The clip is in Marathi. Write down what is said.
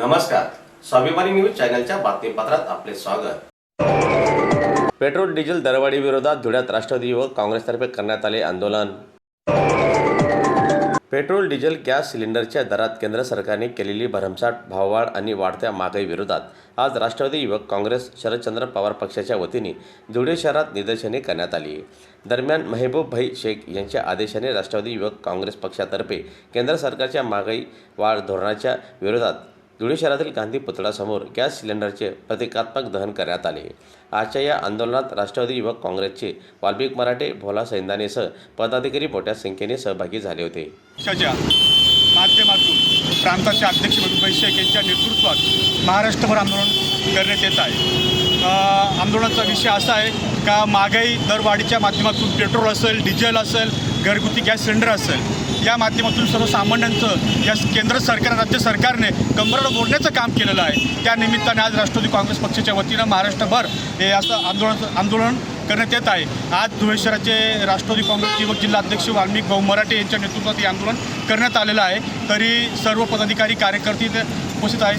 नमस्कार. स्वाभिमानी न्यूज चॅनलच्या बातमीपत्रात आपले स्वागत. पेट्रोल डिझेल दरवाढी विरोधात धुळ्यात राष्ट्रवादी युवक काँग्रेसतर्फे करण्यात आले आंदोलन. पेट्रोल डिझेल गॅस सिलेंडरच्या दरात केंद्र सरकारने केलेली भरमसाठ भाववाढ आणि वाढत्या महागाई विरोधात आज राष्ट्रवादी युवक काँग्रेस शरदचंद्र पवार पक्षाच्या वतीने धुळे शहरात निदर्शने करण्यात आली. दरम्यान मेहबूब भाई शेख यांच्या आदेशाने राष्ट्रवादी युवक काँग्रेस पक्षातर्फे केंद्र सरकारच्या महागाई वाढ धोरणाच्या विरोधात धुळे शहरातील गांधी पुतळासमोर गॅस सिलेंडरचे प्रतिकात्मक दहन करण्यात आले. आजच्या या आंदोलनात राष्ट्रवादी युवक काँग्रेसचे वाल्मिक मराठे भोला सैंदानेसह पदाधिकारी मोठ्या संख्येने सहभागी झाले होते. प्रांताचे अध्यक्ष मधुभाई शेख यांच्या नेतृत्वात महाराष्ट्रभर आंदोलन करण्यात येत आहे. आंदोलनाचा विषय असा आहे का महागाई दरवाढीच्या माध्यमातून पेट्रोल असेल डिझेल असेल घरगुती गॅस सिलेंडर असेल या माध्यमातून सर्वसामान्यांचं या केंद्र सरकार राज्य सरकारने कंबरड मोडण्याचं काम केलेलं आहे. त्या निमित्ताने आज राष्ट्रवादी काँग्रेस पक्षाच्या वतीनं महाराष्ट्रभर हे असं आंदोलन आंदोलन करण्यात येत आहे. आज धुळे शहराचे राष्ट्रवादी काँग्रेस युवक जिल्हाध्यक्ष वाल्मिक भाऊ मराठे यांच्या नेतृत्वात हे आंदोलन करण्यात आलेलं आहे. तरी सर्व पदाधिकारी कार्यकर्ते इथे उपस्थित आहेत.